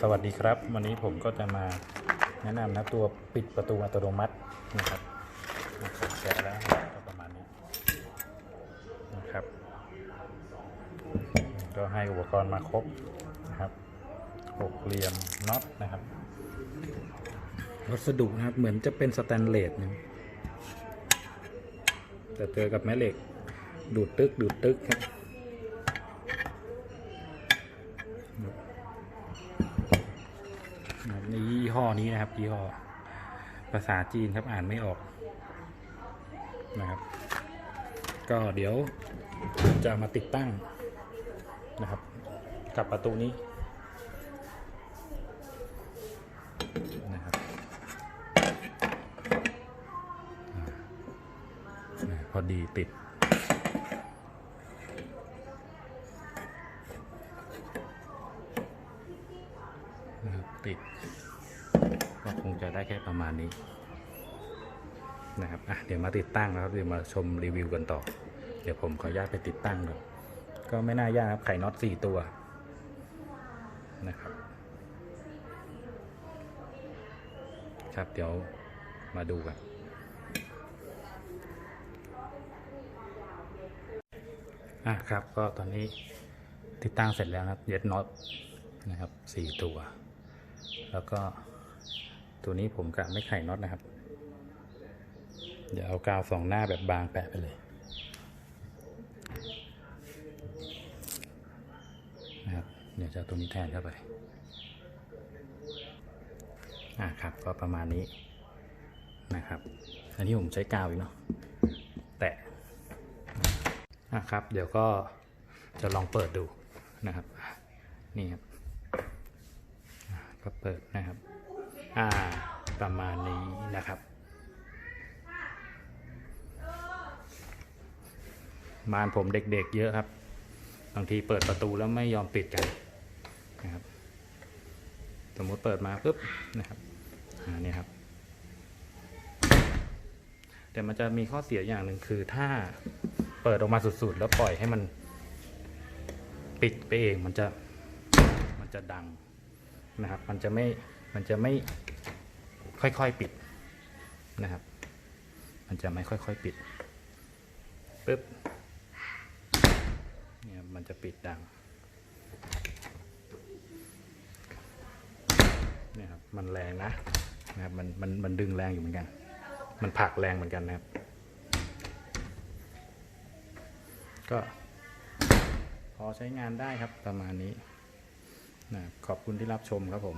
สวัสดีครับ วันนี้ผมก็จะมาแนะนำนะตัวปิดประตูอัตโนมัตินะครับนะครับแกะแล้วก็ประมาณนี้นะครับ ก็ให้อุปกรณ์มาครบนะครับหกเหลี่ยมน็อตนะครับวัสดุนะครับ เหมือนจะเป็นสแตนเลสนะแต่เจอกับแม่เหล็กดูดตึกดูดตึกครับนี่ยี่ ห้อนี้นะครับยี่ห้อภาษาจีนครับอ่านไม่ออกนะครับ ก็เดี๋ยวจะมาติดตั้งนะครับ กับประตูนี้นะครับพอดีติดติด งจะได้แค่ประมาณนี้นะครับอะเดี๋ยวมาติดตั้งนะครับเดี๋ยวมาชมรีวิวกันต่อ เดี๋ยวผมขออนุญาตไปติดตั้งดูก็ไม่น่ายากครับไข่น็อตสี่ตัวนะครับ ครับเดี๋ยวมาดูกันอะครับก็ตอนนี้ติดตั้งเสร็จแล้วนะครับเย็ดน็อตนะครับสี่ตัว แล้วก็ ตัวนี้ผมกะไม่ไข่น็อตนะครับ เดี๋ยวเอากาวสองหน้าแบบบางแปะไปเลยนะครับเดี๋ยวจะตัวนี้แทนเข้าไปอะครับก็ประมาณนี้นะครับอันนี้ผมใช้กาวอีกเนาะแตะอะครับ เดี๋ยวก็จะลองเปิดดูนะครับ นี่ครับก็เปิดนะครับ อ่าประมาณนี้นะครับบ้านผมเด็กๆเยอะครับ บางทีเปิดประตูแล้วไม่ยอมปิดกันนะครับ สมมติเปิดมาปุ๊บนะครับอ่านี่ครับ แต่มันจะมีข้อเสียอย่างหนึ่งคือถ้าเปิดออกมาสุดๆ แล้วปล่อยให้มันปิดไปเองมันจะมันจะดังนะครับ มันจะไม่มันจะไม่ ค่อยๆปิดนะครับ มันจะไม่ค่อยๆปิดปึ๊บเนี่ยมันจะปิดดังเนี่ยครับมันแรงนะนะครับมันมันมันดึงแรงอยู่เหมือนกัน มันผลักแรงเหมือนกันนะครับ ก็พอใช้งานได้ครับประมาณนี้นะขอบคุณที่รับชมครับผม